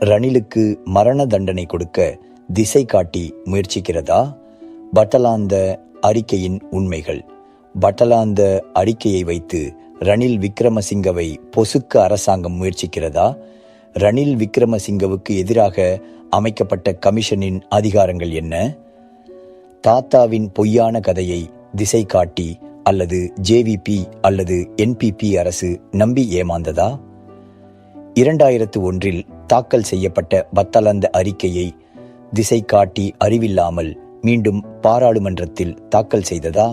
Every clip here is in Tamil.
ரணிலுக்கு மரண தண்டனை கொடுக்க திசை காட்டி முயற்சிக்கிறதா? பட்டலாந்த அறிக்கையின் உண்மைகள். பட்டலாந்த அறிக்கையை வைத்து ரணில் விக்ரமசிங்கவை பொசுக்க அரசாங்கம் முயற்சிக்கிறதா? ரணில் விக்ரமசிங்கவுக்கு எதிராக அமைக்கப்பட்ட கமிஷனின் அதிகாரங்கள் என்ன? தாத்தாவின் பொய்யான கதையை திசை காட்டி அல்லது ஜேவிபி அல்லது என்பிபி அரசு நம்பி ஏமாந்ததா? இரண்டாயிரத்து ஒன்றில் தாக்கல் செய்யப்பட்ட பத்தலந்த அறிக்கையை திசை காட்டி அறிவில்லாமல் மீண்டும் பாராளுமன்றத்தில் தாக்கல் செய்ததா?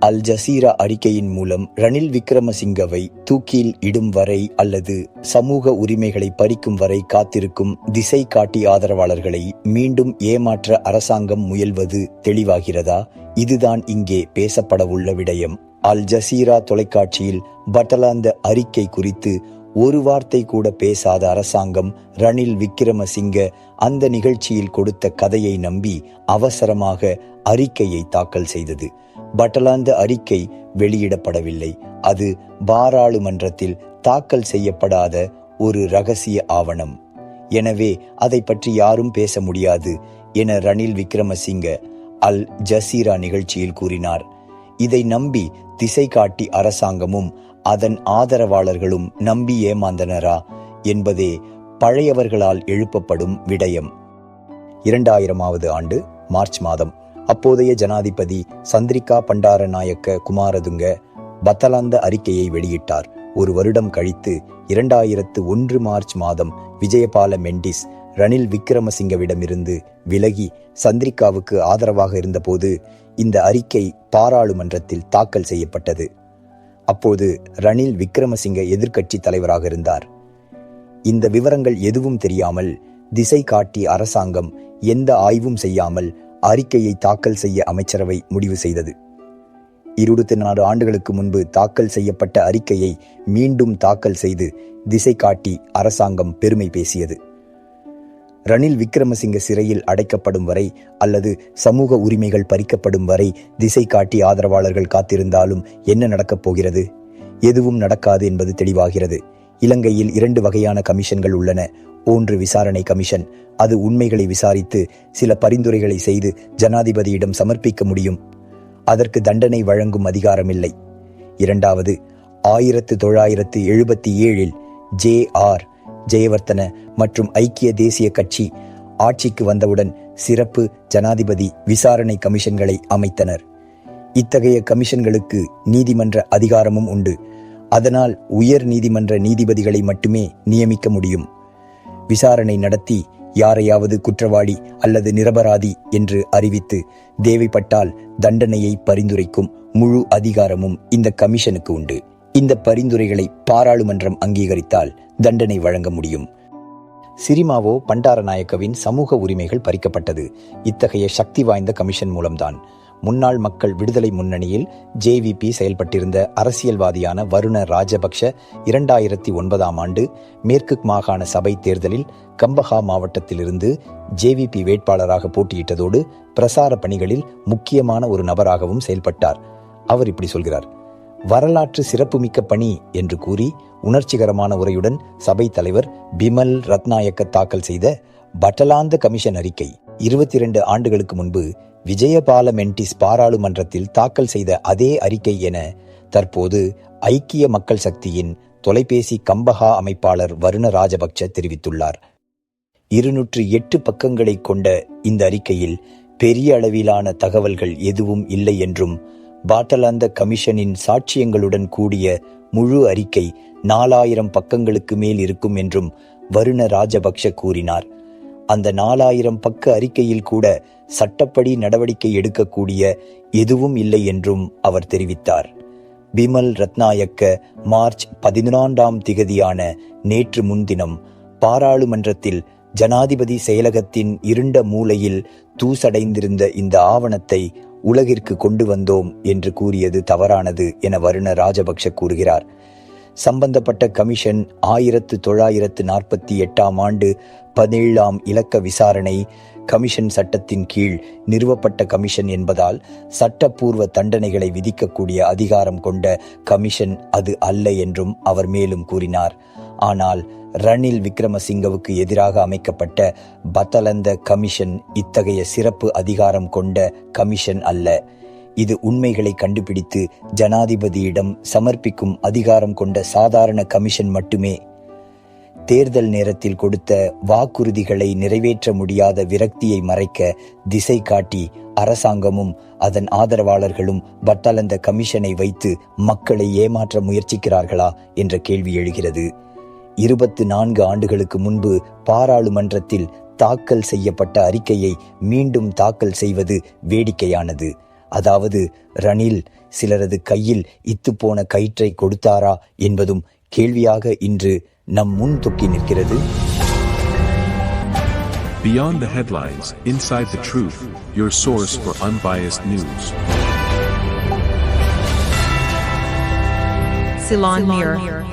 அல் ஜசீரா அறிக்கையின் மூலம் ரணில் விக்ரமசிங்கவை தூக்கில் இடும் வரை அல்லது சமூக உரிமைகளை பறிக்கும் வரை காத்திருக்கும் திசை காட்டி ஆதரவாளர்களை மீண்டும் ஏமாற்ற அரசாங்கம் முயல்வது தெளிவாகிறதா? இதுதான் இங்கே பேசப்படவுள்ள விடயம். அல் ஜசீரா தொலைக்காட்சியில் பட்டலாந்த அறிக்கை குறித்து ஒரு வார்த்தை கூட பேசாத அரசாங்கம் ரணில் விக்ரமசிங்க அந்த நிகழ்ச்சியில் கொடுத்த கதையை நம்பி அவசரமாக அறிக்கையை தாக்கல் செய்தது. பட்டலாந்த அறிக்கை வெளியிடப்படவில்லை. அது பாராளுமன்றத்தில் தாக்கல் செய்யப்படாத ஒரு ரகசிய ஆவணம். எனவே அதை பற்றி யாரும் பேச முடியாது என ரணில் விக்ரமசிங்க அல் ஜசீரா நிகழ்ச்சியில் கூறினார். இதை நம்பி திசை காட்டி அரசாங்கமும் அதன் ஆதரவாளர்களும் நம்பி ஏமாந்தனரா என்பதே பழையவர்களால் எழுப்பப்படும் விடயம். இரண்டாயிரமாவது ஆண்டு மார்ச் மாதம் அப்போதைய ஜனாதிபதி சந்திரிகா பண்டாரநாயக்க குமாரதுங்க பத்தலாந்த அறிக்கையை வெளியிட்டார். ஒரு வருடம் கழித்து இரண்டாயிரத்து ஒன்று மார்ச் மாதம் விஜயபால மெண்டிஸ் ரணில் விக்ரமசிங்கவிடமிருந்து விலகி சந்திரிகாவுக்கு ஆதரவாக இருந்தபோது இந்த அறிக்கை பாராளுமன்றத்தில் தாக்கல் செய்யப்பட்டது. அப்போது ரணில் விக்ரமசிங்க எதிர்க்கட்சி தலைவராக இருந்தார். இந்த விவரங்கள் எதுவும் தெரியாமல் திசை காட்டி அரசாங்கம் எந்த ஆய்வும் செய்யாமல் அறிக்கையை தாக்கல் செய்ய அமைச்சரவை முடிவு செய்தது. இருபத்தி நாலு ஆண்டுகளுக்கு முன்பு தாக்கல் செய்யப்பட்ட அறிக்கையை மீண்டும் தாக்கல் செய்து திசை காட்டி அரசாங்கம் பெருமை பேசியது. ரணில் விக்ரமசிங்க சிறையில் அடைக்கப்படும் வரை அல்லது சமூக உரிமைகள் பறிக்கப்படும் வரை திசை காட்டி ஆதரவாளர்கள் காத்திருந்தாலும் என்ன நடக்கப் போகிறது? எதுவும் நடக்காது என்பது தெளிவாகிறது. இலங்கையில் இரண்டு வகையான கமிஷன்கள் உள்ளன. ஒன்று விசாரணை கமிஷன். அது உண்மைகளை விசாரித்து சில பரிந்துரைகளை செய்து ஜனாதிபதியிடம் சமர்ப்பிக்க முடியும். அதற்கு தண்டனை வழங்கும் அதிகாரமில்லை. இரண்டாவது ஆயிரத்து தொள்ளாயிரத்து எழுபத்தி ஏழில் ஜே ஆர் ஜெயவர்த்தன மற்றும் ஐக்கிய தேசிய கட்சி ஆட்சிக்கு வந்தவுடன் சிறப்பு ஜனாதிபதி விசாரணை கமிஷன்களை அமைத்தனர். இத்தகைய கமிஷன்களுக்கு நீதிமன்ற அதிகாரமும் உண்டு. அதனால் உயர் நீதிமன்ற நீதிபதிகளை மட்டுமே நியமிக்க முடியும். விசாரணை நடத்தி யாரையாவது குற்றவாளி அல்லது நிரபராதி என்று அறிவித்து தேவைப்பட்டால் தண்டனையை பரிந்துரைக்கும் முழு அதிகாரமும் இந்த கமிஷனுக்கு உண்டு. இந்த பரிந்துரைகளை பாராளுமன்றம் அங்கீகரித்தால் தண்டனை வழங்க முடியும். சிரிமாவோ பண்டாரநாயக்கவின் சமூக உரிமைகள் பறிக்கப்பட்டது. இத்தகைய சக்தி வாய்ந்த கமிஷன் மூலம்தான். முன்னாள் மக்கள் விடுதலை முன்னணியில் ஜேவிபி செயல்பட்டிருந்த அரசியல்வாதியான வருண ராஜபக்ஷ இரண்டாயிரத்தி ஒன்பதாம் ஆண்டு மேற்கு மாகாண சபை தேர்தலில் கம்பஹா மாவட்டத்திலிருந்து ஜேவிபி வேட்பாளராக போட்டியிட்டதோடு பிரசார பணிகளில் முக்கியமான ஒரு நபராகவும் செயல்பட்டார். அவர் இப்படி சொல்கிறார். வரலாற்று சிறப்புமிக்க பணி என்று கூறி உணர்ச்சிகரமான உரையுடன் சபை தலைவர் பிமல் ரத்நாயக்க தாக்கல் செய்த பட்டலாந்த கமிஷன் அறிக்கை இருபத்தி இரண்டு ஆண்டுகளுக்கு முன்பு விஜயபால மென்டிஸ் பாராளுமன்றத்தில் தாக்கல் செய்த அதே அறிக்கை என தற்போது ஐக்கிய மக்கள் சக்தியின் தொலைபேசி கம்பஹா அமைப்பாளர் வருண ராஜபக்ச தெரிவித்துள்ளார். இருநூற்று எட்டு பக்கங்களை கொண்ட இந்த அறிக்கையில் பெரிய அளவிலான தகவல்கள் எதுவும் இல்லை என்றும் பாட்டலாந்த கமிஷனின் சாட்சியங்களுடன் கூடிய முழு அறிக்கை நாலாயிரம் பக்கங்களுக்கு மேல் இருக்கும் என்றும் வருண ராஜபக்ஷ கூறினார். அந்த நாலாயிரம் பக்க அறிக்கையில் கூட சட்டப்படி நடவடிக்கை எடுக்கக்கூடிய எதுவும் இல்லை என்றும் அவர் தெரிவித்தார். பிமல் ரத்நாயக்க மார்ச் பதினான்காம் திகதியான நேற்று முன்தினம் பாராளுமன்றத்தில் ஜனாதிபதி செயலகத்தின் இருண்ட மூலையில் தூசடைந்திருந்த இந்த ஆவணத்தை உலகிற்கு கொண்டு வந்தோம் என்று கூறியது தவறானது என வருண ராஜபக்ஷ கூறுகிறார். சம்பந்தப்பட்ட கமிஷன் ஆயிரத்து தொள்ளாயிரத்து நாற்பத்தி எட்டாம் ஆண்டு பதினேழாம் இலக்க விசாரணை கமிஷன் சட்டத்தின் கீழ் நிறுவப்பட்ட கமிஷன் என்பதால் சட்டப்பூர்வ தண்டனைகளை விதிக்கக்கூடிய அதிகாரம் கொண்ட கமிஷன் அது அல்ல என்றும் அவர் மேலும் கூறினார். ஆனால் ரணில் விக்ரமசிங்கவுக்கு எதிராக அமைக்கப்பட்ட பத்தலந்த கமிஷன் இத்தகைய சிறப்பு அதிகாரம் கொண்ட கமிஷன் அல்ல. இது உண்மைகளை கண்டுபிடித்து ஜனாதிபதியிடம் சமர்ப்பிக்கும் அதிகாரம் கொண்ட சாதாரண கமிஷன் மட்டுமே. தேர்தல் நேரத்தில் கொடுத்த வாக்குறுதிகளை நிறைவேற்ற முடியாத விரக்தியை மறைக்க திசை காட்டி அரசாங்கமும் அதன் ஆதரவாளர்களும் பட்டாளந்த கமிஷனை வைத்து மக்களை ஏமாற்ற முயற்சிக்கிறார்களா என்ற கேள்வி எழுகிறது. இருபத்து நான்கு ஆண்டுகளுக்கு முன்பு பாராளுமன்றத்தில் தாக்கல் செய்யப்பட்ட அறிக்கையை மீண்டும் தாக்கல் செய்வது வேடிக்கையானது அதாவது ரணில் சிலரது கையில் இத்துப்போன கயிற்றை கொடுத்தாரா என்பதும் கேள்வியாக இன்று நம் முன் தொக்கி நிற்கிறது Beyond the headlines, inside the truth, your source for unbiased news. Ceylon Mirror.